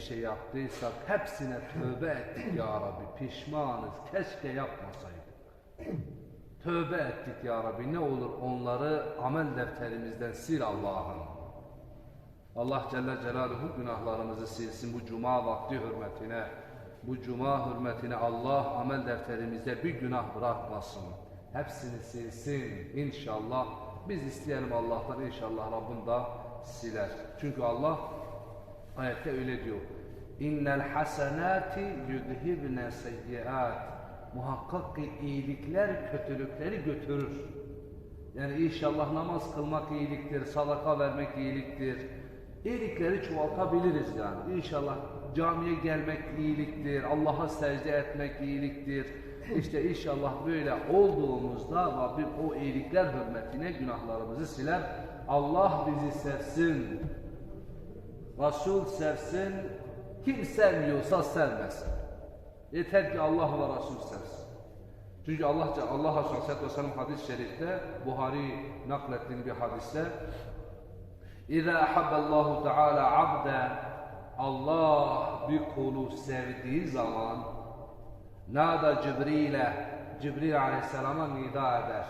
bir şey yaptıysak hepsine tövbe ettik ya Rabbi. Pişmanız. Keşke yapmasaydık. Tövbe ettik ya Rabbi. Ne olur onları amel defterimizden sil Allah'ım. Allah Celle Celaluhu günahlarımızı silsin bu cuma vakti hürmetine. Bu cuma hürmetine Allah amel defterimizde bir günah bırakmasın. Hepsini silsin inşallah. Biz isteyelim Allah'tan inşallah Rabbim da siler. Çünkü Allah ayette öyle diyor. İnnel hasenati yudhibne seyyiat. Muhakkak ki iyilikler kötülükleri götürür. Yani inşallah namaz kılmak iyiliktir, sadaka vermek iyiliktir. İyilikleri çoğaltabiliriz yani. İnşallah camiye gelmek iyiliktir, Allah'a secde etmek iyiliktir. İşte inşallah böyle olduğumuzda Rabbim o iyilikler hürmetine günahlarımızı siler. Allah bizi sevsin. Resul sevsin. Kim sevmiyorsa sevmesin. Yeter ki Allah ve Resul sevsin. Çünkü Allah Allah Resulü Aleyhisselatü Vesselam hadis-i şerifte Buhari naklettiği bir hadiste İza ahabballahu teala abden Allah bir kulu sevdiği zaman nada Cibril'e Cibril Aleyhisselam'a nida eder.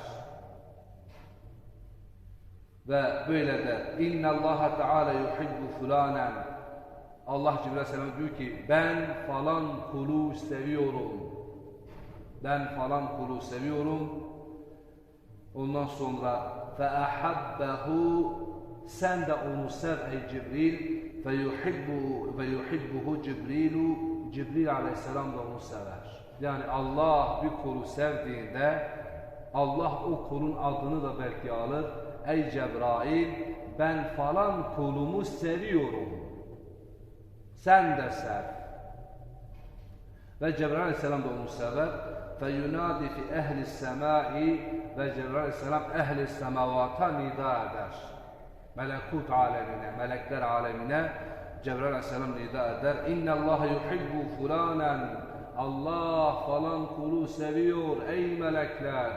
Ve böyle der. İnna Allah Teala yuhibbu fulanen. Allah Cibril Aleyhisselam diyor ki ben falan kulu seviyorum. Ben falan kulu seviyorum. Ondan sonra fe ahabbehu sen de onu sev ey Cibril ve yuhibbu ve yuhibbuhu Cibrilu Cibril aleyhisselam da onu sever. Yani Allah bir kulu sevdiğinde Allah o kulun adını da belki alır. Ey Cebrail ben falan kulumu seviyorum. Sen de sev. Ve Cebrail aleyhisselam da onu sever. فَيُنَادِ فِي اَهْلِ السَّمَاءِ Ve Cebrail aleyhisselam ehli semavata nida eder melekut alemine, melekler alemine Cebrail aleyhisselam nida eder. İnne Allah yuhibbu fulanen. Allah falan kulu seviyor ey melekler.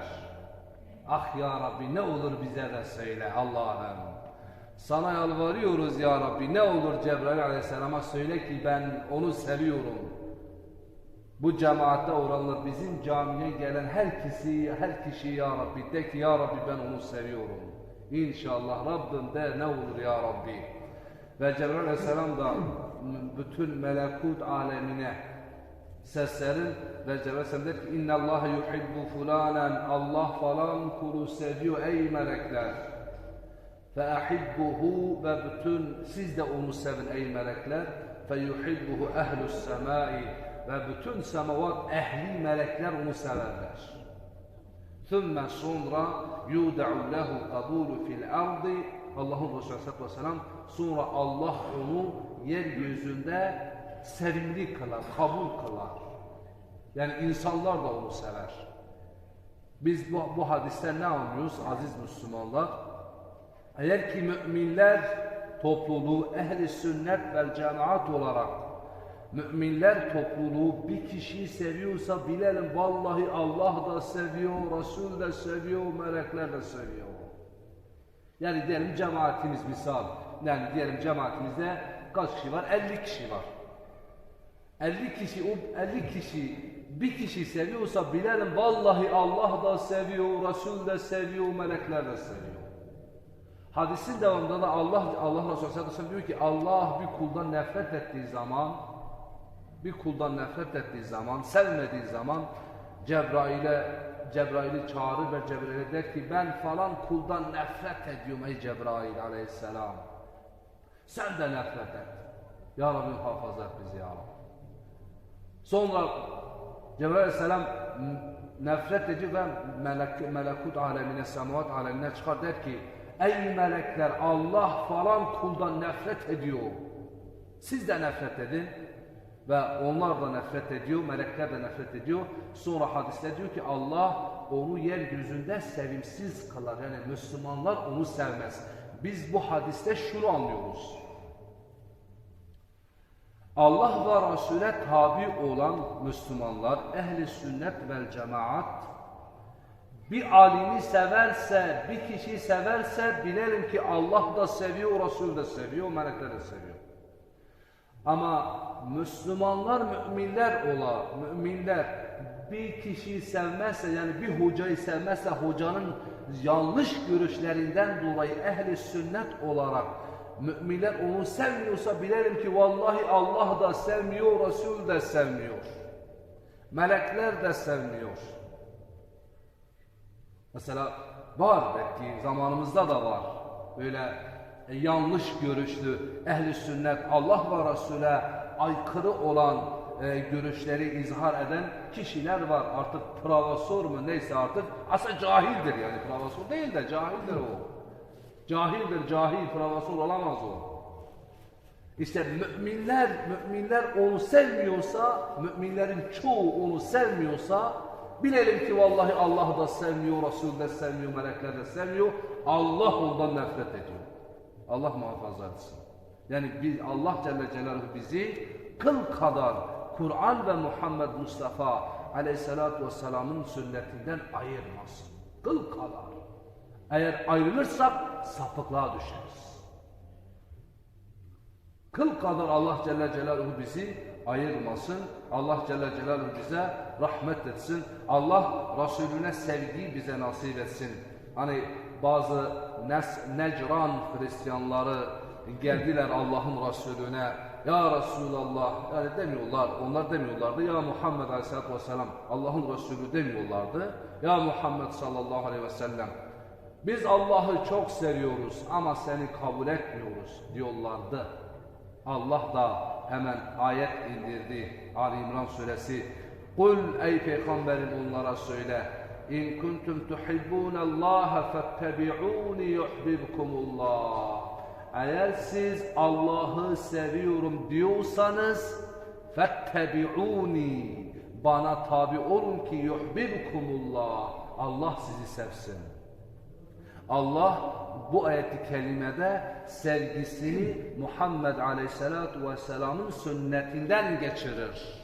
Ah ya Rabbi ne olur bize de söyle Allah'ım. Sana yalvarıyoruz ya Rabbi ne olur Cebrail aleyhisselama söyle ki ben onu seviyorum. Bu cemaatte olanlar bizim camiye gelen her kişi, her kişi ya Rabbi de ki ya Rabbi ben onu seviyorum. İnşallah Rabbim de ne olur ya Rabbi. Ve Cebrail Aleyhisselam da bütün melekut alemine seslerin ve Cebrail Aleyhisselam der ki inna Allah yuhibbu fulanen Allah falan kulu seviyor ey melekler. Fe ahibbuhu ve bütün siz de onu sevin ey melekler. Fe yuhibbuhu ehlus semai ve bütün semavat ehli melekler onu severler. ثُمَّ sonra يُودَعُ لَهُ قَبُولُ فِي الْأَرْضِ Allah'ın Resulü Aleyhisselatü Vesselam sonra Allah onu yeryüzünde sevimli kılar, kabul kılar. Yani insanlar da onu sever. Biz bu, bu hadisten ne anlıyoruz aziz Müslümanlar? Eğer ki müminler topluluğu ehli sünnet vel cemaat olarak Müminler topluluğu bir kişiyi seviyorsa bilelim vallahi Allah da seviyor, Resul de seviyor, melekler de seviyor. Yani diyelim cemaatimiz misal, yani diyelim cemaatimizde kaç kişi var? 50 kişi var. 50 kişi, o 50 kişi bir kişi seviyorsa bilelim vallahi Allah da seviyor, Resul de seviyor, melekler de seviyor. Hadisin devamında da Allah Allah Resulü sallallahu aleyhi ve sellem diyor ki Allah bir kuldan nefret ettiği zaman bir kuldan nefret ettiği zaman, sevmediği zaman Cebrail'e Cebrail'i çağırır ve Cebrail'e der ki ben falan kuldan nefret ediyorum ey Cebrail aleyhisselam. Sen de nefret et. Ya Rabbi muhafaza et bizi ya Rabbi. Sonra Cebrail aleyhisselam nefret ediyor ve melek, melekut alemine, semavat alemine çıkar der ki ey melekler Allah falan kuldan nefret ediyor. Siz de nefret edin. Ve onlar da nefret ediyor, melekler de nefret ediyor. Sonra hadiste diyor ki Allah onu yeryüzünde sevimsiz kılar. Yani Müslümanlar onu sevmez. Biz bu hadiste şunu anlıyoruz. Allah ve Resul'e tabi olan Müslümanlar, ehli sünnet vel cemaat bir alimi severse, bir kişiyi severse bilelim ki Allah da seviyor, Resul de seviyor, melekler de seviyor. Ama Müslümanlar müminler ola, müminler bir kişiyi sevmezse yani bir hocayı sevmezse hocanın yanlış görüşlerinden dolayı ehli sünnet olarak müminler onu sevmiyorsa bilelim ki vallahi Allah da sevmiyor, Resul de sevmiyor. Melekler de sevmiyor. Mesela var belki zamanımızda da var. Böyle e, yanlış görüşlü ehli sünnet Allah ve Resul'e aykırı olan e, görüşleri izhar eden kişiler var. Artık provasör mü neyse artık. Aslında cahildir yani provasör değil de cahildir o. Cahildir cahil provasör olamaz o. İşte müminler, müminler onu sevmiyorsa, müminlerin çoğu onu sevmiyorsa, bilelim ki vallahi Allah da sevmiyor, Resul de sevmiyor, melekler de sevmiyor. Allah ondan nefret ediyor. Allah muhafaza etsin. Yani biz, Allah Celle Celaluhu bizi kıl kadar Kur'an ve Muhammed Mustafa Aleyhisselatü Vesselam'ın sünnetinden ayırmasın. Kıl kadar. Eğer ayrılırsak sapıklığa düşeriz. Kıl kadar Allah Celle Celaluhu bizi ayırmasın. Allah Celle Celaluhu bize rahmet etsin. Allah Resulüne sevgiyi bize nasip etsin. Hani bazı Nes Necran Hristiyanları geldiler Allah'ın Resulüne. Ya Resulallah yani demiyorlar. Onlar demiyorlardı. Ya Muhammed Aleyhisselatü Vesselam Allah'ın Resulü demiyorlardı. Ya Muhammed sallallahu aleyhi ve sellem biz Allah'ı çok seviyoruz ama seni kabul etmiyoruz diyorlardı. Allah da hemen ayet indirdi. Ali İmran suresi. Kul ey peygamberim onlara söyle. İn kuntum tuhibbunallaha fettebi'uni yuhibbukumullah. Eğer siz Allah'ı seviyorum diyorsanız fettebi'uni bana tabi olun ki yuhibbukumullah. Allah sizi sevsin. Allah bu ayeti kelimede sevgisini Muhammed Aleyhisselatü Vesselam'ın sünnetinden geçirir.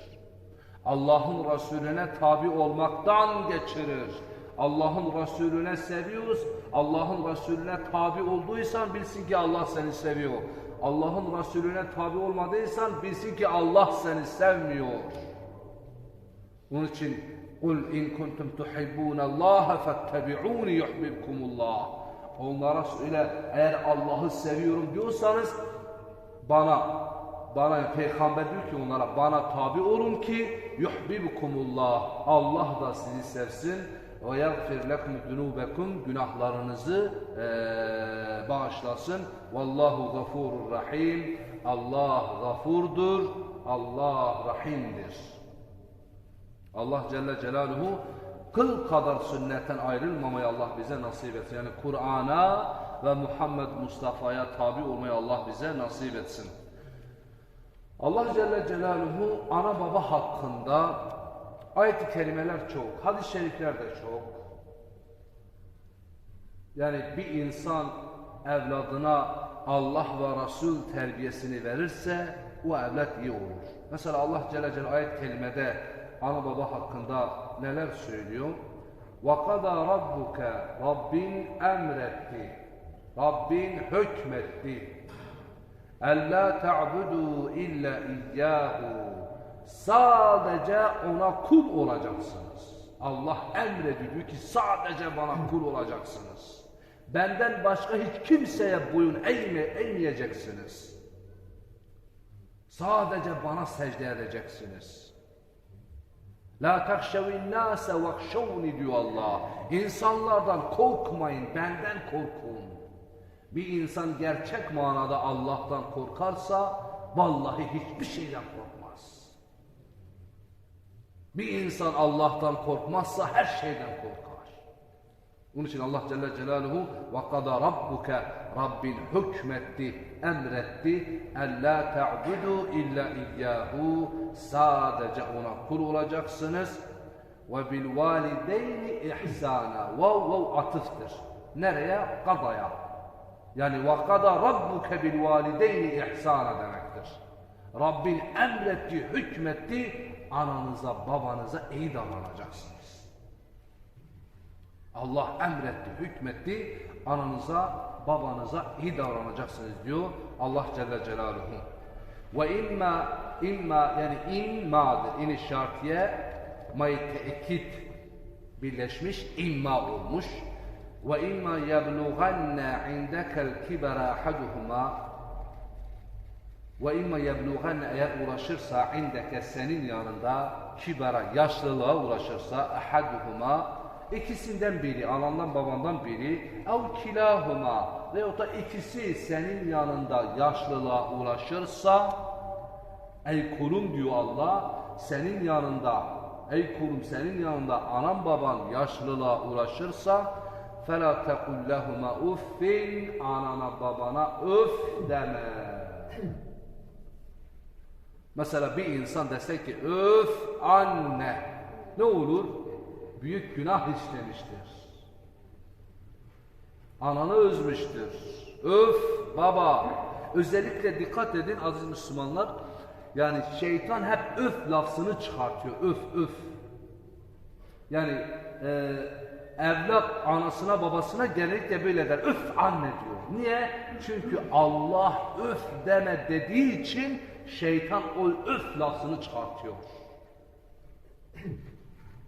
Allah'ın Resulüne tabi olmaktan geçirir. Allah'ın Resulüne seviyoruz. Allah'ın Resulüne tabi olduysan bilsin ki Allah seni seviyor. Allah'ın Resulüne tabi olmadıysan bilsin ki Allah seni sevmiyor. Onun için Kul in kuntum tuhibbunallaha fettebi'uni yuhibbukumullah. Onlara söyle eğer Allah'ı seviyorum diyorsanız bana bana peygamber diyor ki onlara bana tabi olun ki yuhibbukumullah. Allah da sizi sevsin ve yaghfir lekum zunubekum günahlarınızı ee, bağışlasın. Vallahu gafurur rahim. Allah gafurdur. Allah rahimdir. Allah Celle Celaluhu kıl kadar sünnetten ayrılmamayı Allah bize nasip etsin. Yani Kur'an'a ve Muhammed Mustafa'ya tabi olmayı Allah bize nasip etsin. Allah Celle Celaluhu ana baba hakkında ayet-i kerimeler çok, hadis-i şerifler de çok. Yani bir insan evladına Allah ve Resul terbiyesini verirse o evlat iyi olur. Mesela Allah Celle Celaluhu ayet kelimede ana baba hakkında neler söylüyor? وَقَدَى رَبُّكَ Rabbin emretti. Rabbin hükmetti. اَلَّا تَعْبُدُوا اِلَّا اِيَّاهُ Sadece ona kul olacaksınız. Allah emrediyor diyor ki sadece bana kul olacaksınız. Benden başka hiç kimseye boyun eğme, eğmeyeceksiniz. Sadece bana secde edeceksiniz. La takşevin nase vakşevni diyor Allah. İnsanlardan korkmayın, benden korkun. Bir insan gerçek manada Allah'tan korkarsa vallahi hiçbir şeyden korkmaz. Bir insan Allah'tan korkmazsa her şeyden korkar. Onun için Allah Celle Celaluhu ve kada rabbuke Rabbin hükmetti, emretti. Ella ta'budu illa iyyahu sadece ona kul olacaksınız. Ve bil valideyni ihsana. Vav vav atıftır. Nereye? Kadaya. Yani ve kada rabbuke bil valideyni ihsana demektir. Rabbin emretti, hükmetti. Ananıza, babanıza iyi davranacaksınız. Allah emretti, hükmetti. Ananıza, babanıza iyi davranacaksınız diyor Allah Celle Celaluhu. Ve imma imma yani immadır. İni şartiye may teekit birleşmiş imma olmuş. Ve imma yeblughanne indekel kibara ahaduhuma ve imma yeblughanne eğer ulaşırsa indeke senin yanında kibara yaşlılığa ulaşırsa ahaduhuma ikisinden biri anandan babandan biri ev kilahuma veyahut da ikisi senin yanında yaşlılığa ulaşırsa ey kulum diyor Allah senin yanında ey kulum senin yanında anan baban yaşlılığa ulaşırsa فَلَا تَقُلْ لَهُمَا uffin anana babana öf deme. Mesela bir insan dese ki öf anne ne olur? Büyük günah işlemiştir. Ananı üzmüştür. Öf baba. Özellikle dikkat edin aziz Müslümanlar. Yani şeytan hep öf lafzını çıkartıyor. Öf öf. Yani e, evlat anasına babasına genellikle böyle der. Öf anne diyor. Niye? Çünkü Allah öf deme dediği için şeytan o öf lafzını çıkartıyor.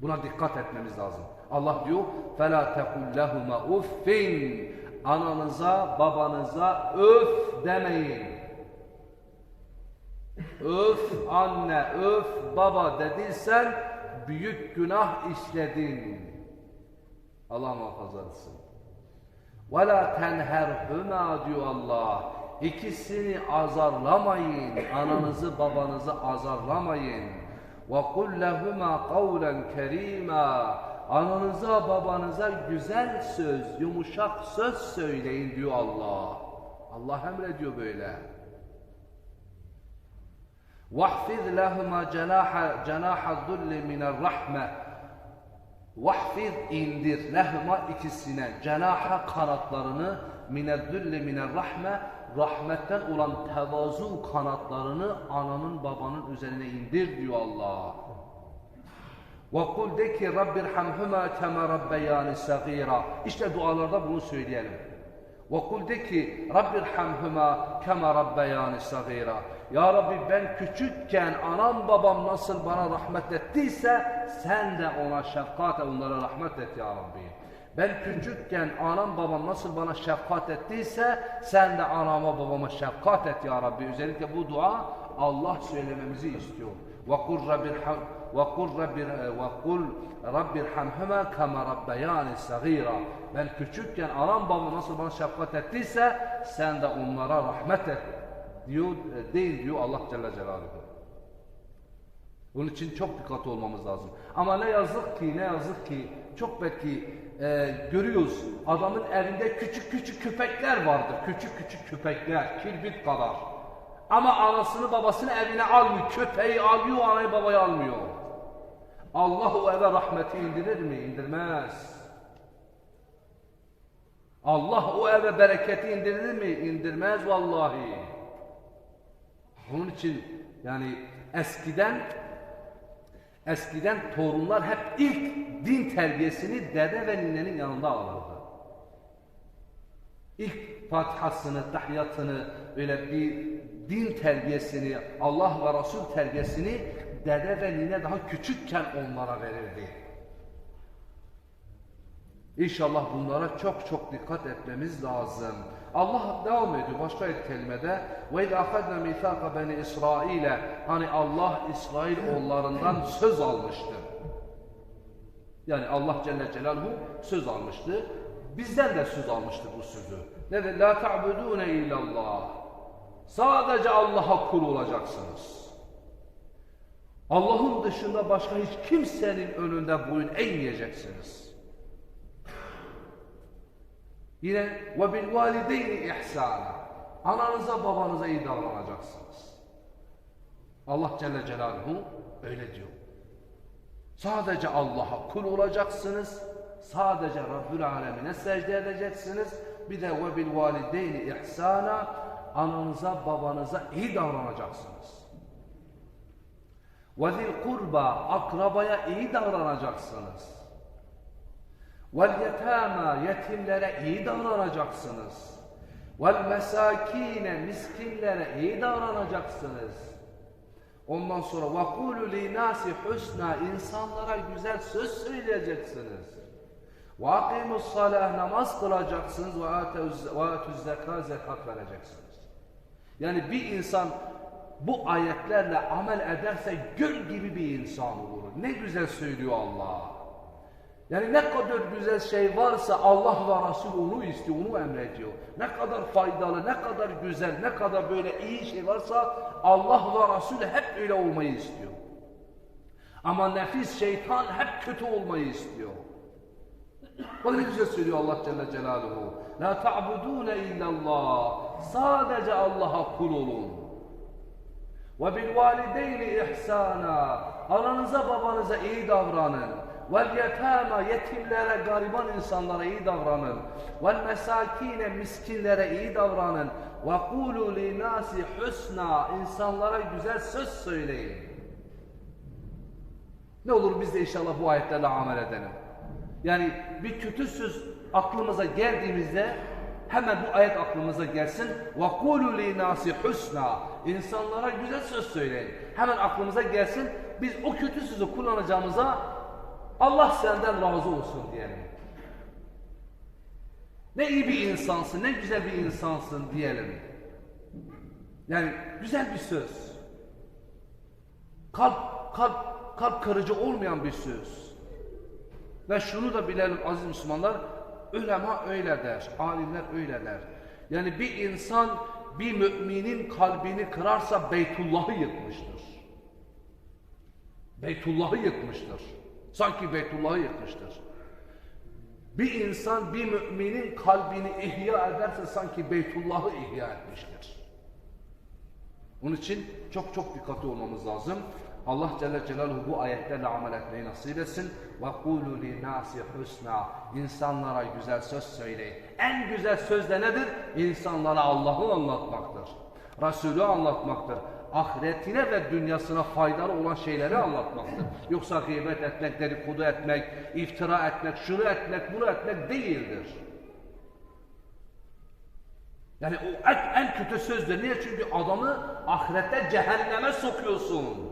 Buna dikkat etmemiz lazım. Allah diyor فَلَا تَقُلْ لَهُمَا uffin Ananıza, babanıza öf demeyin. Öf anne, öf baba dediysen büyük günah işledin. Allah muhafaza etsin. وَلَا تَنْهَرْهُمَا diyor Allah. İkisini azarlamayın. Ananızı babanızı azarlamayın. وَقُلْ لَهُمَا قَوْلًا كَرِيمًا Ananıza babanıza güzel söz, yumuşak söz söyleyin diyor Allah. Allah emrediyor böyle. وَحْفِظْ لَهُمَا جَنَاحَ جَنَاحَ الذُّلِّ مِنَ الرَّحْمَةِ Vahfiz indir lehma ikisine cenaha kanatlarını mineddülle minel rahme rahmetten olan tevazu kanatlarını ananın babanın üzerine indir diyor Allah. Kul de ki Rabbirhamhuma kema rabbeyani sagira. İşte dualarda bunu söyleyelim. Kul de ki Rabbirhamhuma kema rabbeyani sagira. Ya Rabbi ben küçükken anam babam nasıl bana rahmet ettiyse sen de ona şefkat onlara rahmet et ya Rabbi. Ben küçükken anam babam nasıl bana şefkat ettiyse sen de anama babama şefkat et ya Rabbi. Özellikle bu dua Allah söylememizi istiyor. Rabbir ve kul rabbirhamhuma kema rabbayani sagira. Ben küçükken anam babam nasıl bana şefkat ettiyse sen de onlara rahmet et diyor değil diyor Allah Celle Celaluhu. Bunun için çok dikkatli olmamız lazım. Ama ne yazık ki ne yazık ki çok belki e, görüyoruz adamın evinde küçük küçük köpekler vardır. Küçük küçük köpekler kirbit kadar. Ama anasını babasını evine almıyor. Köpeği alıyor anayı babayı almıyor. Allah o eve rahmeti indirir mi? İndirmez. Allah o eve bereketi indirir mi? İndirmez vallahi. Onun için yani eskiden eskiden torunlar hep ilk din terbiyesini dede ve ninenin yanında alırdı. İlk Fatihasını, tahiyatını, öyle bir din terbiyesini, Allah ve Resul terbiyesini dede ve nine daha küçükken onlara verirdi. İnşallah bunlara çok çok dikkat etmemiz lazım. Allah devam ediyor başka bir kelimede ve iz ahadna mithaqa bani İsrail'e hani Allah İsrail oğullarından söz almıştı. Yani Allah Celle Celaluhu söz almıştı. Bizden de söz almıştı bu sözü. Ne de la ta'budune illallah. Sadece Allah'a kul olacaksınız. Allah'ın dışında başka hiç kimsenin önünde boyun eğmeyeceksiniz. Yine ve bil valideyni ihsana. Ananıza babanıza iyi davranacaksınız. Allah Celle Celaluhu öyle diyor. Sadece Allah'a kul olacaksınız. Sadece Rabbül Alemine secde edeceksiniz. Bir de ve bil valideyni ihsana. Ananıza babanıza iyi davranacaksınız. Ve zil kurba akrabaya iyi davranacaksınız. Vel yetama yetimlere iyi davranacaksınız. Vel mesakine miskinlere iyi davranacaksınız. Ondan sonra vakulu linasi husna insanlara güzel söz söyleyeceksiniz. Vakimus salah namaz kılacaksınız ve atuz zeka zekat vereceksiniz. Yani bir insan bu ayetlerle amel ederse gül gibi bir insan olur. Ne güzel söylüyor Allah. Yani ne kadar güzel şey varsa Allah ve Resul onu istiyor, onu emrediyor. Ne kadar faydalı, ne kadar güzel, ne kadar böyle iyi şey varsa Allah ve Resul hep öyle olmayı istiyor. Ama nefis, şeytan hep kötü olmayı istiyor. Bak ne güzel söylüyor Allah Celle Celaluhu. La ta'budune illallah. Sadece Allah'a kul olun. Ve bil valideyni ihsana. Ananıza babanıza iyi davranın. Vel yetama yetimlere, gariban insanlara iyi davranın. Vel mesakine miskinlere iyi davranın. Ve kulu linasi husna. insanlara güzel söz söyleyin. Ne olur biz de inşallah bu ayetlerle amel edelim. Yani bir kötü söz aklımıza geldiğimizde hemen bu ayet aklımıza gelsin. وَقُولُوا لِنَاسِ husna. İnsanlara güzel söz söyleyin. Hemen aklımıza gelsin. Biz o kötü sözü kullanacağımıza Allah senden razı olsun diyelim. Ne iyi bir insansın, ne güzel bir insansın diyelim. Yani güzel bir söz. Kalp, kalp, kalp kırıcı olmayan bir söz. Ve şunu da bilelim aziz Müslümanlar, ulema öyle der, alimler öyle der. Yani bir insan bir müminin kalbini kırarsa Beytullah'ı yıkmıştır. Beytullah'ı yıkmıştır. Sanki Beytullah'ı yıkmıştır. Bir insan bir müminin kalbini ihya ederse sanki Beytullah'ı ihya etmiştir. Onun için çok çok dikkatli olmamız lazım. Allah Celle Celaluhu bu ayetlerle amel etmeyi nasip etsin. وَقُولُوا لِنَاسِ husna İnsanlara güzel söz söyleyin. En güzel söz de nedir? İnsanlara Allah'ı anlatmaktır. Resulü anlatmaktır. Ahiretine ve dünyasına faydalı olan şeyleri anlatmaktır. Yoksa gıybet etmek, dedikodu etmek, iftira etmek, şunu etmek, bunu etmek değildir. Yani o en, en kötü sözdür. Niye? Çünkü adamı ahirette cehenneme sokuyorsun.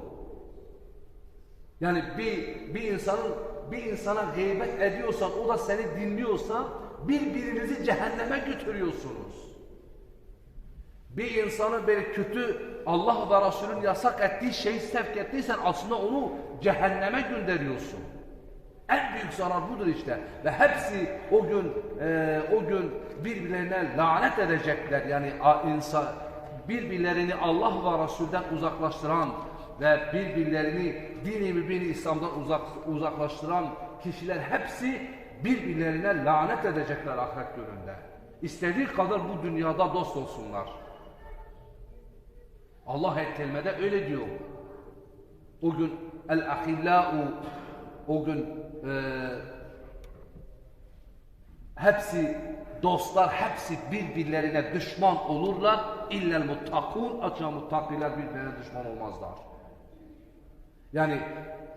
Yani bir, bir insanın bir insana gıybet ediyorsan, o da seni dinliyorsa birbirinizi cehenneme götürüyorsunuz. Bir insanı böyle kötü Allah ve Resulün yasak ettiği şeyi sevk ettiysen aslında onu cehenneme gönderiyorsun. En büyük zarar budur işte. Ve hepsi o gün e, o gün birbirlerine lanet edecekler. Yani insan birbirlerini Allah ve Resul'den uzaklaştıran ve birbirlerini dini mübini İslam'dan uzak, uzaklaştıran kişiler hepsi birbirlerine lanet edecekler ahiret gününde. İstediği kadar bu dünyada dost olsunlar. Allah ayet kelimede öyle diyor. O gün el-ahillâ'u o gün e, hepsi dostlar hepsi birbirlerine düşman olurlar. İllel muttakun açığa muttakiler birbirine düşman olmazlar. Yani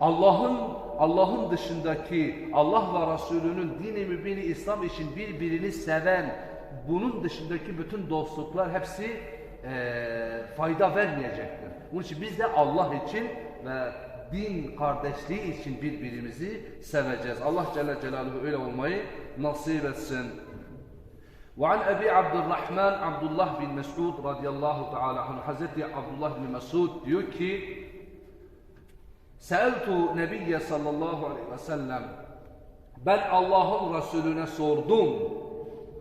Allah'ın Allah'ın dışındaki Allah ve Resulünün dini mübini İslam için birbirini seven bunun dışındaki bütün dostluklar hepsi e, fayda vermeyecektir. Bunun için biz de Allah için ve din kardeşliği için birbirimizi seveceğiz. Allah Celle Celaluhu öyle olmayı nasip etsin. وعن أبي عبد الرحمن عبد الله bin Mesud radıyallahu teala anh Hazreti Abdullah bin Mesud diyor ki Seeltu Nebiye sallallahu aleyhi ve sellem ben Allah'ın Resulüne sordum.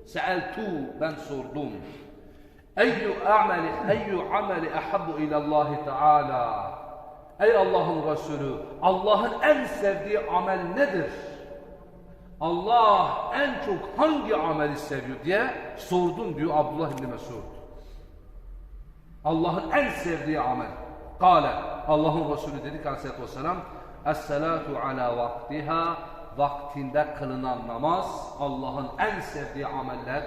Seeltu ben sordum. Eyyü ameli, eyyü ameli ehabbu ilallahi teala. Ey Allah'ın Resulü, Allah'ın en sevdiği amel nedir? Allah en çok hangi ameli seviyor diye sordum diyor Abdullah İbni Mesud. Allah'ın en sevdiği amel. Kale, Allah'ın Resulü dedi ki aleyhissalatü vesselam, Es-salatu ala vaktiha, vaktinde kılınan namaz, Allah'ın en sevdiği ameller.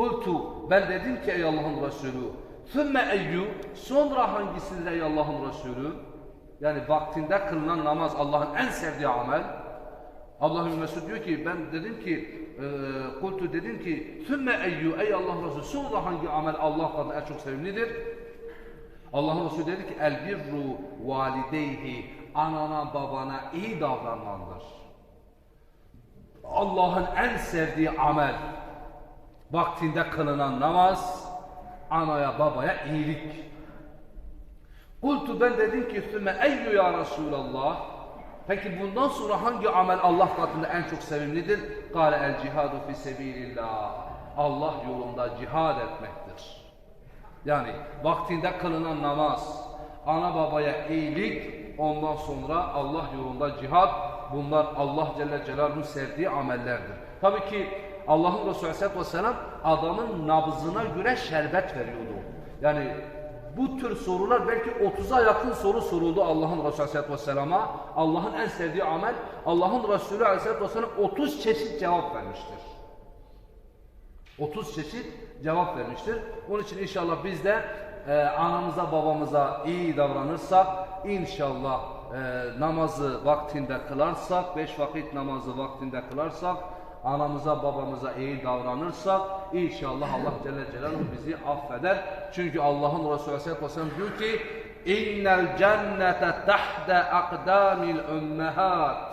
Kultu, ben dedim ki ey Allah'ın Resulü, Sümme eyyü, sonra hangisidir ey Allah'ın Resulü? Yani vaktinde kılınan namaz Allah'ın en sevdiği amel. Abdullah bin Mesud diyor ki ben dedim ki e, kultu dedim ki sümme eyyü ey Allah Resulü sonra hangi amel Allah katında en çok sevimlidir? Allah Resulü dedi ki el birru valideyhi anana babana iyi davranmandır. Allah'ın en sevdiği amel vaktinde kılınan namaz anaya babaya iyilik. Kultu ben dedim ki üstüme eyyü ya Resulallah. Peki bundan sonra hangi amel Allah katında en çok sevimlidir? Kale el cihadu fi sebilillah. Allah yolunda cihad etmektir. Yani vaktinde kılınan namaz, ana babaya iyilik, ondan sonra Allah yolunda cihad, bunlar Allah Celle Celaluhu'nun sevdiği amellerdir. Tabii ki Allah'ın Resulü Aleyhisselatü Vesselam adamın nabzına göre şerbet veriyordu. Yani bu tür sorular belki 30'a yakın soru soruldu Allah'ın Resulü Aleyhisselatü Vesselam'a. Allah'ın en sevdiği amel, Allah'ın Resulü Aleyhisselatü Vesselam 30 çeşit cevap vermiştir. 30 çeşit cevap vermiştir. Onun için inşallah biz de e, anamıza babamıza iyi davranırsak, inşallah e, namazı vaktinde kılarsak, beş vakit namazı vaktinde kılarsak, anamıza babamıza iyi davranırsak, inşallah Allah Celle Celaluhu bizi affeder. Çünkü Allah'ın Resulü Aleyhisselatü Vesselam diyor ki, İnnel cennete tahde akdamil ümmehat.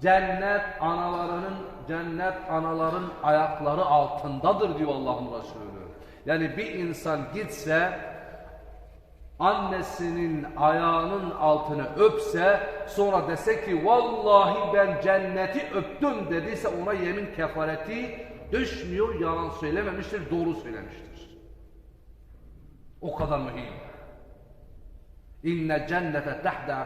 Cennet analarının cennet anaların ayakları altındadır diyor Allah'ın Resulü. Yani bir insan gitse annesinin ayağının altını öpse sonra dese ki vallahi ben cenneti öptüm dediyse ona yemin kefareti düşmüyor yalan söylememiştir doğru söylemiştir. O kadar mühim. İnne cennete tahta